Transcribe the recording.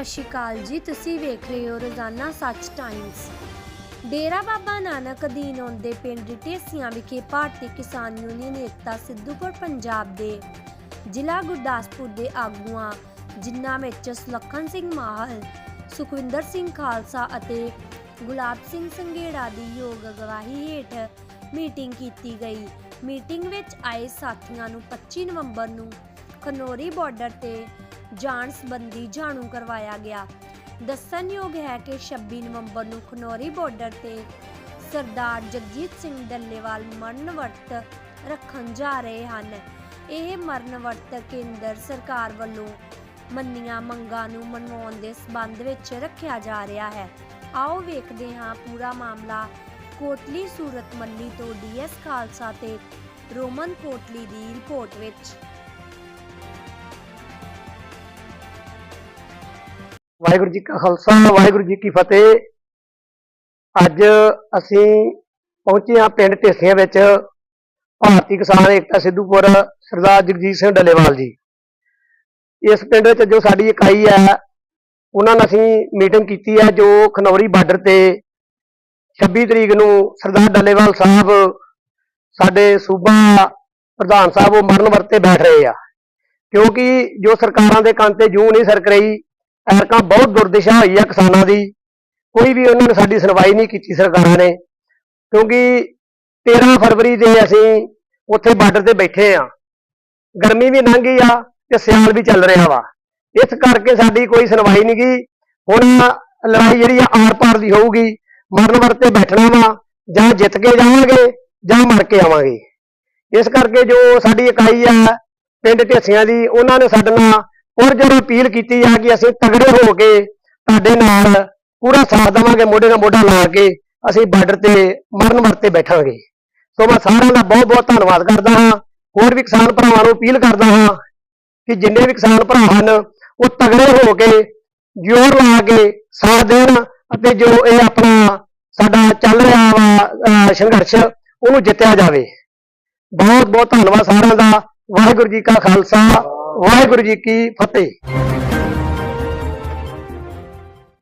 ਸਤਿ ਸ਼੍ਰੀ ਅਕਾਲ ਜੀ। ਤੁਸੀਂ ਵੇਖ ਰਹੇ ਹੋ ਰੋਜ਼ਾਨਾ ਸੱਚ ਟਾਈਮਸ ਡੇਰਾ ਬਾਬਾ ਨਾਨਕ ਅਧੀਨ ਆਉਂਦੇ ਪਿੰਡ ਢੇਸੀਆਂ ਵਿਖੇ ਭਾਰਤੀ ਕਿਸਾਨ ਯੂਨੀਅਨ ਏਕਤਾ ਸਿੱਧੂਪੁਰ ਪੰਜਾਬ ਦੇ ਜ਼ਿਲ੍ਹਾ ਗੁਰਦਾਸਪੁਰ ਦੇ ਆਗੂਆਂ, ਜਿਨ੍ਹਾਂ ਵਿੱਚ ਸੁਲੱਖਣ ਸਿੰਘ ਮਾਹਲ, ਸੁਖਵਿੰਦਰ ਸਿੰਘ ਖਾਲਸਾ ਅਤੇ ਗੁਲਾਬ ਸਿੰਘ ਸੰਘੇੜਾ ਦੀ ਯੋਗ ਅਗਵਾਈ ਹੇਠ ਮੀਟਿੰਗ ਕੀਤੀ ਗਈ। ਮੀਟਿੰਗ ਵਿੱਚ ਆਏ ਸਾਥੀਆਂ ਨੂੰ 25 ਨਵੰਬਰ ਨੂੰ ਖਨੋਰੀ ਬਾਰਡਰ ਤੇ ਜਾਣ ਸੰਬੰਧੀ ਜਾਣੂ ਕਰਵਾਇਆ ਗਿਆ। ਦੱਸਣਯੋਗ ਹੈ ਕਿ 26 ਨਵੰਬਰ ਨੂੰ ਖਨੋਰੀ ਬਾਰਡਰ ਤੇ ਸਰਦਾਰ ਜਗਜੀਤ ਸਿੰਘ ਡੱਲੇਵਾਲ ਮਰਨ ਵਰਤ ਰੱਖਣ ਜਾ ਰਹੇ ਹਨ। ਇਹ ਮਰਨ ਵਰਤ ਕੇਂਦਰ ਸਰਕਾਰ ਵੱਲੋਂ ਮੰਨੀਆਂ ਮੰਗਾਂ ਨੂੰ ਮਨਵਾਉਣ ਦੇ ਸਬੰਧ ਵਿੱਚ ਰੱਖਿਆ ਜਾ ਰਿਹਾ ਹੈ। ਆਓ ਵੇਖਦੇ ਹਾਂ ਪੂਰਾ ਮਾਮਲਾ ਕੋਟਲੀ ਸੂਰਤ ਮੱਲੀ ਤੋਂ ਡੀਐਸ ਖਾਲਸਾ ਤੇ ਰੋਮਨ ਕੋਟਲੀ ਦੀ ਰਿਪੋਰਟ ਵਿੱਚ। ਵਾਹਿਗੁਰੂ ਜੀ ਕਾ ਖਾਲਸਾ, ਵਾਹਿਗੁਰੂ ਜੀ ਕੀ ਫਤਿਹ। ਅੱਜ ਅਸੀਂ ਪਹੁੰਚੇ ਹਾਂ ਪਿੰਡ ਢੇਸੀਆਂ ਵਿੱਚ, ਭਾਰਤੀ ਕਿਸਾਨ ਏਕਤਾ ਸਿੱਧੂਪੁਰ, ਸਰਦਾਰ ਜਗਜੀਤ ਸਿੰਘ ਡੱਲੇਵਾਲ ਜੀ। ਇਸ ਪਿੰਡ ਵਿੱਚ ਜੋ ਸਾਡੀ ਇਕਾਈ ਹੈ, ਉਹਨਾਂ ਨਾਲ ਅਸੀਂ ਮੀਟਿੰਗ ਕੀਤੀ ਹੈ, ਜੋ ਖਨੌਰੀ ਬਾਰਡਰ ਤੇ 26 ਤਰੀਕ ਨੂੰ ਸਰਦਾਰ ਡੱਲੇਵਾਲ ਸਾਹਿਬ, ਸਾਡੇ ਸੂਬਾ ਪ੍ਰਧਾਨ ਸਾਹਿਬ ਉਹ ਮਰਨ ਵਰਤੇ ਬੈਠ ਰਹੇ ਆ। ਕਿਉਂਕਿ ਜੋ ਸਰਕਾਰਾਂ ਦੇ ਕੰਨ ਤੇ ਜੂੰ ਨਹੀਂ ਸਰਕ ਰਹੀ ਐਰਕਾਂ ਬਹੁਤ ਦੁਰਦਸ਼ਾ ਹੋਈ ਆ ਕਿਸਾਨਾਂ ਦੀ। ਕੋਈ ਵੀ ਉਹਨਾਂ ਨੇ ਸਾਡੀ ਸੁਣਵਾਈ ਨਹੀਂ ਕੀਤੀ ਸਰਕਾਰਾਂ ਨੇ। ਕਿਉਂਕਿ 13 ਫਰਵਰੀ ਦੇ ਅਸੀਂ ਉੱਥੇ ਬਾਰਡਰ ਤੇ ਬੈਠੇ ਆ। ਗਰਮੀ ਵੀ ਲੰਘ ਗਈ ਆ ਤੇ ਸਿਆਲ ਵੀ ਚੱਲ ਰਿਹਾ ਵਾ। ਇਸ ਕਰਕੇ ਸਾਡੀ ਕੋਈ ਸੁਣਵਾਈ ਨਹੀਂ ਗਈ। ਹੁਣ ਲੜਾਈ ਜਿਹੜੀ ਆ ਆਰ ਪਾਰ ਦੀ ਹੋਊਗੀ, ਮਰਨ ਵਰਤੇ ਬੈਠਣਾ ਵਾ, ਜਾਂ ਜਿੱਤ ਕੇ ਜਾਵਾਂਗੇ, ਜਾਂ ਮਰ ਕੇ ਆਵਾਂਗੇ। ਇਸ ਕਰਕੇ ਜੋ ਸਾਡੀ ਇਕਾਈ ਆ, ਪਿੰਡ ਢੇਸੀਆਂ ਦੀ, ਉਹਨਾਂ ਨੇ ਸਾਡੇ ਨਾਲ ਔਰ ਜਦੋਂ ਅਪੀਲ ਕੀਤੀ ਆ ਕਿ ਅਸੀਂ ਤਗੜੇ ਹੋ ਕੇ ਤੁਹਾਡੇ ਨਾਲ ਪੂਰਾ ਸਾਥ ਦੇਵਾਂਗੇ, ਮੋਢੇ ਨਾਲ ਮੋਢਾ ਲਾ ਕੇ ਅਸੀਂ ਬਾਰਡਰ ਤੇ, ਮਰਨ ਵਰਤੇ ਬੈਠਾਂਗੇ। ਸੋ ਮੈਂ ਸਾਰਿਆਂ ਦਾ ਬਹੁਤ ਬਹੁਤ ਧੰਨਵਾਦ ਕਰਦਾ ਹਾਂ। ਹੋਰ ਵੀ ਕਿਸਾਨ ਭਰਾਵਾਂ ਨੂੰ ਅਪੀਲ ਕਰਦਾ ਹਾਂ ਕਿ ਜਿੰਨੇ ਵੀ ਕਿਸਾਨ ਭਰਾ ਹਨ, ਉਹ ਤਗੜੇ ਹੋ ਕੇ ਜ਼ੋਰ ਲਾ ਕੇ ਸਾਥ ਦੇਣ ਅਤੇ ਜੋ ਇਹ ਆਪਣਾ ਸਾਡਾ ਚੱਲ ਰਿਹਾ ਵਾ ਸੰਘਰਸ਼, ਉਹਨੂੰ ਜਿੱਤਿਆ ਜਾਵੇ। ਬਹੁਤ ਬਹੁਤ ਧੰਨਵਾਦ ਸਾਰਿਆਂ ਦਾ। ਵਾਹਿਗੁਰੂ ਜੀ ਕਾ ਖਾਲਸਾ। ਵਾਹਿਗੁਰੂ ਜੀ ਕੀ ਫਤਿਹ।